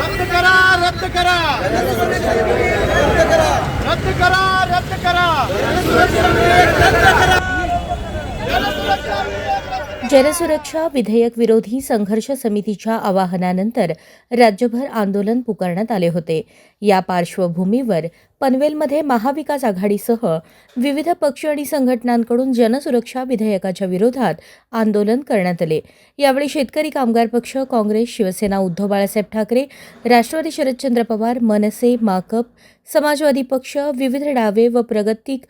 रद्द करा रद्द करा. रद्द करा रद्द करा. जनसुरक्षा विधेयक विरोधी संघर्ष समितीच्या आवाहनानंतर राज्यभर आंदोलन पुकारण्यात आले होते. या पार्श्वभूमीवर पनवेलमध्ये महाविकास आघाडीसह विविध पक्ष आणि संघटनांकडून जनसुरक्षा विधेयकाच्या विरोधात आंदोलन करण्यात आले. यावेळी शेतकरी कामगार पक्ष काँग्रेस शिवसेना उद्धव बाळासाहेब ठाकरे राष्ट्रवादी शरदचंद्र पवार मनसे माकप समाजवादी पक्ष विविध डावे व प्रगतिक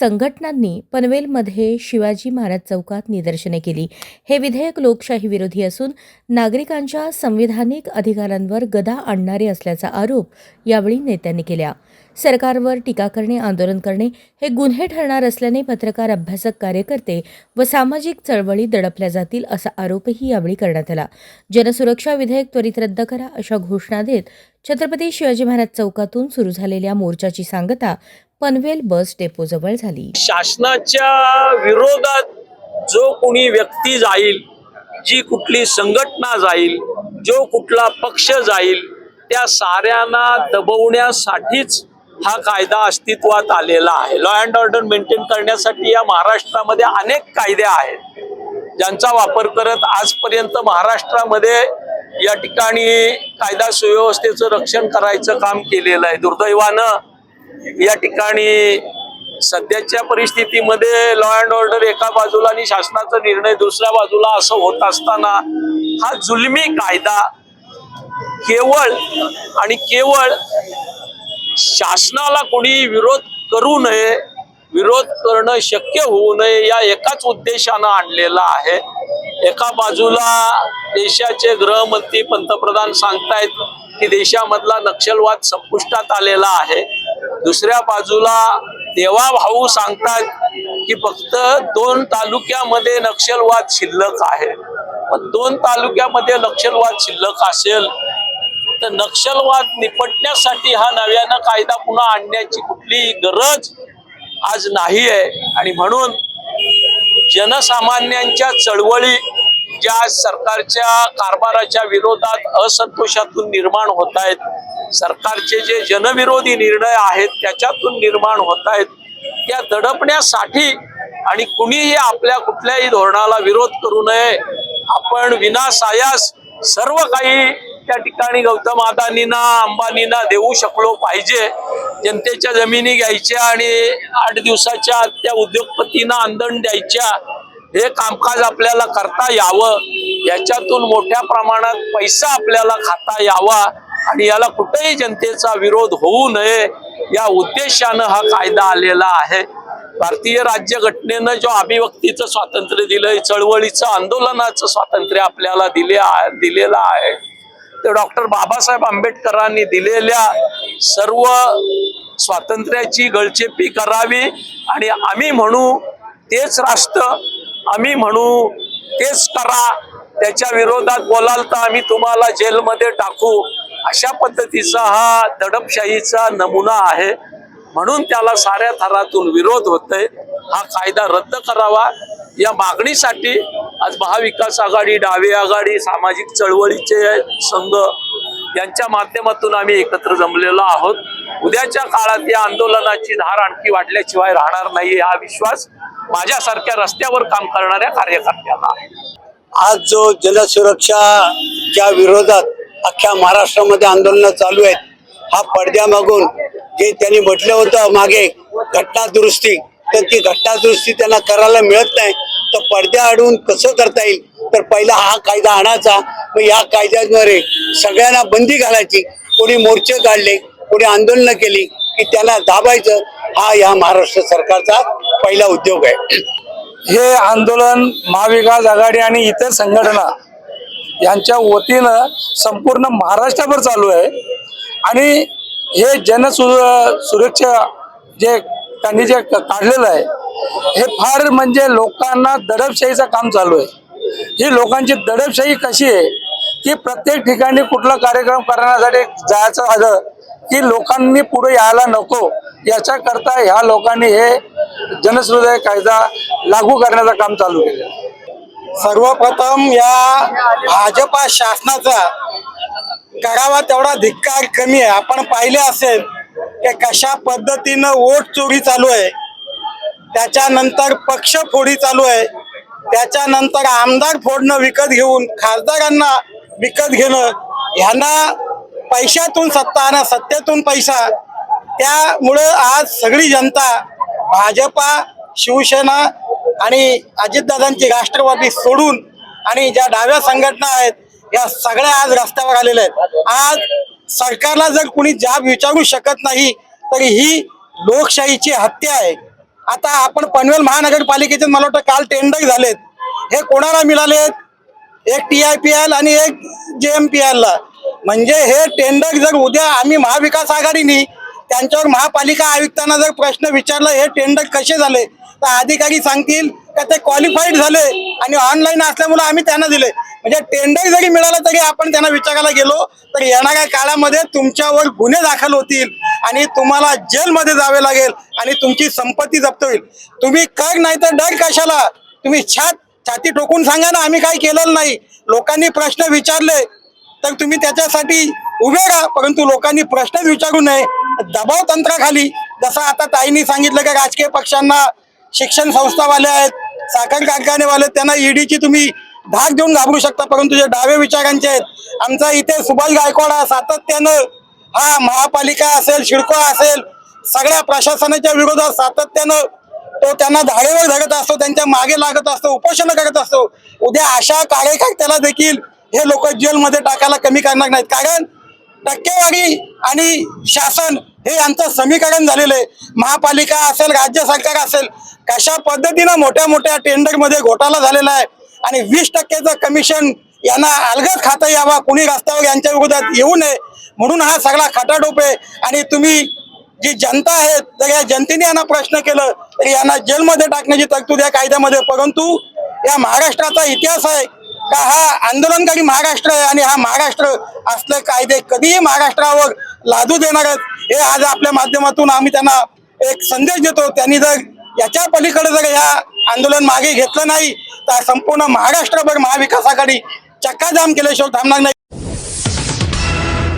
संघटनांनी पनवेलमध्ये शिवाजी महाराज चौकात निदर्शने केली. हे विधेयक लोकशाही विरोधी असून नागरिकांच्या संविधानिक अधिकारांवर गदा आणणारे असल्याचा आरोप यावेळी नेत्यांनी केला. सरकारवर टीका करणे आंदोलन करणे हे गुन्हे ठरणार असल्याने पत्रकार अभ्यासक कार्यकर्ते व सामाजिक चळवळी दडपल्या जातील असा आरोपही यावेळी करण्यात आला. जनसुरक्षा विधेयक त्वरित रद्द करा अशा घोषणा देत छत्रपती शिवाजी महाराज चौकातून सुरू झालेल्या मोर्चाची सांगता पनवेल बस डेपोजवळ झाली. शासनाच्या विरोधात जो कोणी व्यक्ती जाईल जी कुठली संघटना जाईल जो कुठला पक्ष जाईल त्या साऱ्यांना दबवण्यासाठीच हा कायदा अस्तित्वात आलेला आहे. लॉ अँड ऑर्डर मेंटेन करण्यासाठी या महाराष्ट्रामध्ये अनेक कायदे आहेत. ज्यांचा वापर करत आजपर्यंत महाराष्ट्रामध्ये या ठिकाणी कायदा सुव्यवस्थेचं रक्षण करायचं काम केलेलं आहे. दुर्दैवानं या ठिकाणी सध्याच्या परिस्थितीमध्ये लॉ अँड ऑर्डर एका बाजूला आणि शासनाचा निर्णय दुसऱ्या बाजूला असं होत असताना हा जुलमी कायदा केवळ आणि केवळ शासनाला कोणी विरोध करू नये विरोध करणं शक्य होऊ नये या एकाच उद्देशानं आणलेला आहे. एका बाजूला देशाचे गृहमंत्री पंतप्रधान सांगतायत की देशामधला नक्षलवाद संपुष्टात आलेला आहे. दुसऱ्या बाजूला देवा भाऊ सांगतात की फक्त दोन तालुक्यामध्ये नक्षलवाद शिल्लक आहे. पण दोन तालुक्यामध्ये नक्षलवाद शिल्लक असेल तर नक्षलवाद निपटण्यासाठी हा नव्यानं कायदा पुन्हा आणण्याची कुठलीही गरज आज नाही आहे आणि म्हणून जनसामान्यांच्या चळवळी ज्या सरकारच्या कारभाराच्या विरोधात असंतोषातून निर्माण होत आहेत सरकारचे जे जनविरोधी निर्णय आहेत त्याच्यातून निर्माण होत आहेत त्या दडपण्यासाठी आणि कुणीही आपल्या कुठल्याही धोरणाला विरोध करू नये आपण विनासायास सर्व काही त्या ठिकाणी गौतम अदानींना अंबानींना देऊ शकलो पाहिजे. जनतेच्या जमिनी घ्यायच्या आणि आठ दिवसाच्या त्या उद्योगपतींना आंदण द्यायच्या. हे कामकाज आपल्याला करता यावं. याच्यातून मोठ्या प्रमाणात पैसा आपल्याला खाता यावा आणि याला कुठेही जनतेचा विरोध होऊ नये या उद्देशानं हा कायदा आलेला आहे. भारतीय राज्यघटनेनं जो अभिव्यक्तीचं स्वातंत्र्य दिलंय चळवळीचं आंदोलनाचं स्वातंत्र्य आपल्याला दिले दिलेलं आहे. डॉक्टर बाबासाहेब आंबेडकरांनी दिलेल्या सर्व स्वातंत्र्याची गळचेपी करावी आणि आम्ही म्हणू तेच राष्ट्र आम्ही म्हणू तेच करा त्याच्या विरोधात बोलाल तर आम्ही तुम्हाला जेलमध्ये टाकू. अशा पद्धतीचा हा दडपशाहीचा नमुना आहे. म्हणून त्याला साऱ्या थरातून विरोध होतोय. हा कायदा रद्द करावा. या मागणीसाठी आज महाविकास आघाडी डावे आघाडी सामाजिक चळवळीचे संघ यांच्या माध्यमातून आम्ही एकत्र जमलेलो आहोत. उद्याच्या काळात या आंदोलनाची धार आणखी वाढल्याशिवाय राहणार नाही हा विश्वास माझ्यासारख्या रस्त्यावर काम करणाऱ्या कार्यकर्त्यांना. आहे आज जो जलसुरक्षाच्या विरोधात अख्ख्या महाराष्ट्रामध्ये आंदोलन चालू आहेत हा पडद्यामागून जे त्यांनी म्हटलं होतं मागे घटना दुरुस्ती तर ती घटना दुरुस्ती त्यांना करायला मिळत नाही. तर पडद्या अडवून कसं करता येईल? तर पहिला हा कायदा आणायचा. मग या कायद्याद्वारे सगळ्यांना बंदी घालायची. कोणी मोर्चे काढले कोणी आंदोलनं केली की त्यांना दाबायचं हा या महाराष्ट्र सरकारचा पहिला उद्योग आहे. हे आंदोलन महाविकास आघाडी आणि इतर संघटना यांच्या वतीनं संपूर्ण महाराष्ट्रभर चालू आहे. आणि हे जनसुर सुरक्षा जे त्यांनी जे क- काढलेलं आहे हे फार म्हणजे लोकांना दडपशाहीचं काम चालू आहे. ही लोकांची दडपशाही कशी आहे? की प्रत्येक ठिकाणी कुठला कार्यक्रम करण्यासाठी जायचं झालं की लोकांनी पुढे यायला नको. याच्याकरता ह्या लोकांनी हे जनसृदय कायदा लागू करण्याचं काम चालू केलं. सर्वप्रथम या भाजपा शासनाचा करावा तेवढा धिक्कार कमी आहे. आपण पाहिले असेल की कशा पद्धतीनं वोट चोरी चालू आहे. त्याच्यानंतर पक्ष फोडी चालू आहे. त्याच्यानंतर आमदार फोडणं विकत घेऊन खासदारांना विकत घेणं ह्यांना पैशातून सत्ता आणि सत्तेतून पैसा. त्यामुळं आज सगळी जनता भाजपा शिवसेना आणि अजितदादांची राष्ट्रवादी सोडून आणि ज्या डाव्या संघटना आहेत या सगळ्या आज रस्त्यावर आलेल्या आहेत. आज सरकारला जर कुणी जाब विचारू शकत नाही तर ही लोकशाहीची हत्या आहे. आता आपण पनवेल महानगरपालिकेचे मला वाटतं काल टेंडर झालेत. हे कोणाला मिळालेत? एक टी आय पी एल आणि एक जे एम पी एल ला. म्हणजे हे टेंडर जर उद्या आम्ही महाविकास आघाडीनी त्यांच्यावर महापालिका आयुक्तांना जर प्रश्न विचारला हे टेंडर कसे झाले? तर अधिकारी सांगतील का ते क्वालिफाईड झाले आणि ऑनलाईन असल्यामुळे आम्ही त्यांना दिले. म्हणजे टेंडर जरी मिळालं तरी आपण त्यांना विचारायला गेलो तर येणाऱ्या काळामध्ये तुमच्यावर गुन्हे दाखल होतील आणि तुम्हाला जेलमध्ये जावे लागेल आणि तुमची संपत्ती जप्त होईल. तुम्ही कर नाही तर डर कशाला? तुम्ही छात छाती ठोकून सांगा ना आम्ही काही केलेलं नाही. लोकांनी प्रश्न विचारले तर तुम्ही त्याच्यासाठी उभे राहा. परंतु लोकांनी प्रश्नच विचारू नये. दबाव तंत्राखाली. जसं आता ताईंनी सांगितलं की राजकीय पक्षांना शिक्षण संस्थावाले आहेत साखर कारखानेवाले आहेत, त्यांना ईडीची तुम्ही धाक देऊन घाबरू शकता परंतु जे डावे विचारांचे आहेत आमचा इथे सुभाष गायकवाड हा सातत्यानं हा महापालिका असेल शिडको असेल सगळ्या प्रशासनाच्या विरोधात सातत्यानं तो त्यांना धाडेवर धरत असतो त्यांच्या मागे लागत असतो उपोषण करत असतो. उद्या अशा कार्यकर्त्याला देखील हे लोक जेलमध्ये टाकायला कमी करणार नाहीत. कारण टक्केवारी आणि शासन हे यांचं समीकरण झालेलं आहे. महापालिका असेल राज्य सरकार असेल कशा पद्धतीनं मोठ्या मोठ्या टेंडरमध्ये घोटाळा झालेला आहे आणि वीस टक्क्याचं कमिशन यांना अलगद खाता यावा कुणी रस्त्यावर यांच्या विरोधात येऊ नये म्हणून हा सगळा खटाटोप आहे. आणि तुम्ही जी जनता आहे तर या जनतेने यांना प्रश्न केलं तर यांना जेलमध्ये टाकण्याची तरतूद या कायद्यामध्ये परंतु या महाराष्ट्राचा इतिहास आहे का हा आंदोलनकारी महाराष्ट्र आहे आणि हा महाराष्ट्र असले कायदे कधीही महाराष्ट्रावर लादू देणार आहेत. हे आज आपल्या माध्यमातून आम्ही त्यांना एक संदेश देतो. त्यांनी जर याच्या पलीकडे जर या आंदोलन मागे घेतलं नाही तर संपूर्ण महाराष्ट्रभर महाविकास आघाडी चक्काजाम केल्याशिवाय थांबणार नाही.